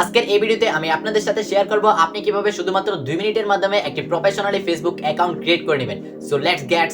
আজকের এই ভিডিওতে আমি আপনাদের সাথে শেয়ার করব আপনি কীভাবে শুধুমাত্র দুই মিনিটের মাধ্যমে একটি প্রফেশনালি ফেসবুক অ্যাকাউন্ট ক্রিয়েট করে নেবেন। So let's get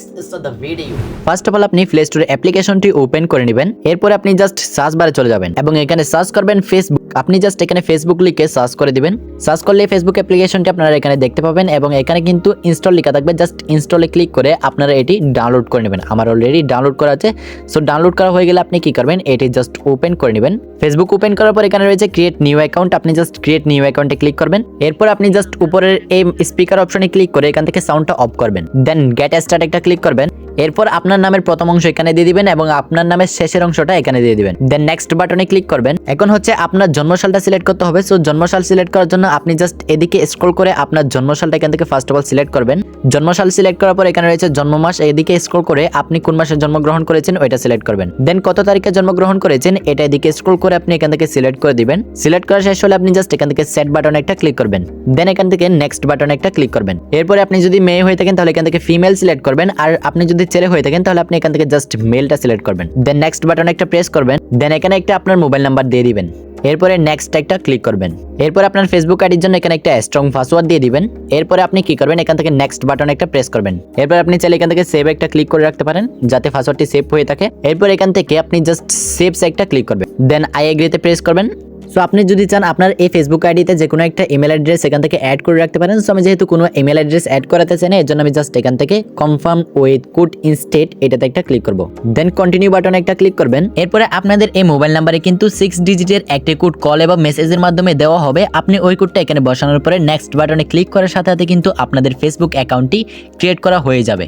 the video first of all আপনি প্লে স্টোরে অ্যাপ্লিকেশনটি ওপেন করে নেবেন। এরপর আপনি জাস্ট সার্চ বারে চলে যাবেন এবং এখানে সার্চ করবেন ফেসবুক আপনি জাস্ট এখানে ফেসবুক লিখে সার্চ করে দিবেন। সার্চ করলে ফেসবুক অ্যাপ্লিকেশনটি আপনারা এখানে দেখতে পাবেন এবং এখানে কিন্তু ইনস্টল লেখা থাকবে। জাস্ট ইনস্টলে ক্লিক করে আপনারা এটি ডাউনলোড করে নেবেন। আমার অলরেডি ডাউনলোড করা আছে। সো ডাউনলোড করা হয়ে গেলে আপনি কি করবেন? এটি জাস্ট ওপেন করে নেবেন। ফেসবুক ওপেন করার পর এখানে রয়েছে ক্রিয়েট নিউ অ্যাকাউন্ট আপনি জাস্ট ক্রিয়েট নিউ অ্যাকাউন্টে ক্লিক করবেন। এরপর আপনি জাস্ট উপরের এই স্পিকার অপশনে ক্লিক করে এখান থেকে সাউন্ডটা অফ করবেন। দেন গেট স্টার্ট একটা ক্লিক করবেন। এরপর আপনার নামের প্রথম অংশ এখানে দিয়ে দিবেন এবং আপনার নামের শেষের অংশটা এখানে দিয়ে দিবেন। দেন নেক্সট বাটনে ক্লিক করবেন। এখন হচ্ছে আপনার জন্মসালটা সিলেক্ট করতে হবে। সো জন্মসাল সিলেক্ট করার জন্য আপনি জাস্ট এদিকে স্ক্রল করে আপনার জন্মসালটা এখান থেকে ফার্স্ট অফ অল সিলেক্ট করবেন। জন্মসাল সিলেক্ট করার পর এখানে রয়েছে জন্ম মাস এদিকে স্ক্রল করে আপনি কোন মাসে জন্মগ্রহণ করেছেন ওইটা সিলেক্ট করবেন। দেন কত তারিখে জন্মগ্রহণ করেছেন এটা এদিকে স্ক্রল করে আপনি এখান থেকে সিলেক্ট করে দিবেন। সিলেক্ট করা শেষ হলে আপনি জাস্ট এখান থেকে সেট বাটনে একটা ক্লিক করবেন। দেন এখান থেকে নেক্সট বাটনে একটা ক্লিক করবেন। এরপরে আপনি যদি মেয়ে হয়ে থাকেন তাহলে এখান থেকে ফিমেল সিলেক্ট করবেন। আর আপনি যদি ছেলে হয়ে থাকেন, তাহলে আপনি এখান থেকে জাস্ট মেলটা সিলেক্ট করবেন। দেন নেক্সট বাটনে একটা প্রেস করবেন দেন এখানে একটা আপনার মোবাইল নাম্বার দিয়ে দিবেন। এরপরে নেক্সট একটা ক্লিক করবেন। এরপর আপনার ফেসবুক আইডির জন্য এখানে একটা স্ট্রং পাসওয়ার্ড দিয়ে দিবেন। এরপরে আপনি কি করবেন, এখান থেকে নেক্সট বাটন একটা প্রেস করবেন। এরপর আপনি চাইলে এখান থেকে সেভ একটা ক্লিক করে রাখতে পারেন, যাতে পাসওয়ার্ডটি সেভ হয়ে থাকে। এরপর এখান থেকে আপনি জাস্ট সেভস একটা ক্লিক করবেন। দেন আই এগ্রিতে প্রেস করবেন। সো আপনি যদি চান আপনার এই ফেসবুক আইডিতে যে কোনো একটা ইমেল অ্যাড্রেস এখান থেকে অ্যাড করে রাখতে পারেন। সো আমি যেহেতু কোনো ইমেল অ্যাড্রেস অ্যাড করাতে চাই না এর জন্য আমি জাস্ট এখান থেকে কনফার্ম উইথ কুড ইনস্টেট এটাতে একটা ক্লিক করব। দেন কন্টিনিউ বাটনে একটা ক্লিক করবেন। এরপরে আপনাদের এই মোবাইল নাম্বারে কিন্তু সিক্স ডিজিটের একটি কোড কল এবং মেসেজের মাধ্যমে দেওয়া হবে। আপনি ওই কোডটা এখানে বসানোর পরে নেক্সট বাটনে ক্লিক করার সাথে সাথে কিন্তু আপনাদের ফেসবুক অ্যাকাউন্টটি ক্রিয়েট করা হয়ে যাবে।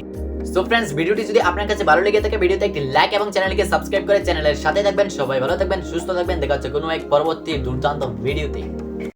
সো ফ্রেন্ডস ভিডিওটি যদি আপনার কাছে ভালো লেগে থাকে, ভিডিওতে একটি লাইক এবং চ্যানেলকে সাবস্ক্রাইব করে চ্যানেলের সাথে থাকবেন। সবাই ভালো থাকবেন, সুস্থ থাকবেন। দেখা হচ্ছে কোনো এক পরবর্তী দুর্দান্ত ভিডিওতে।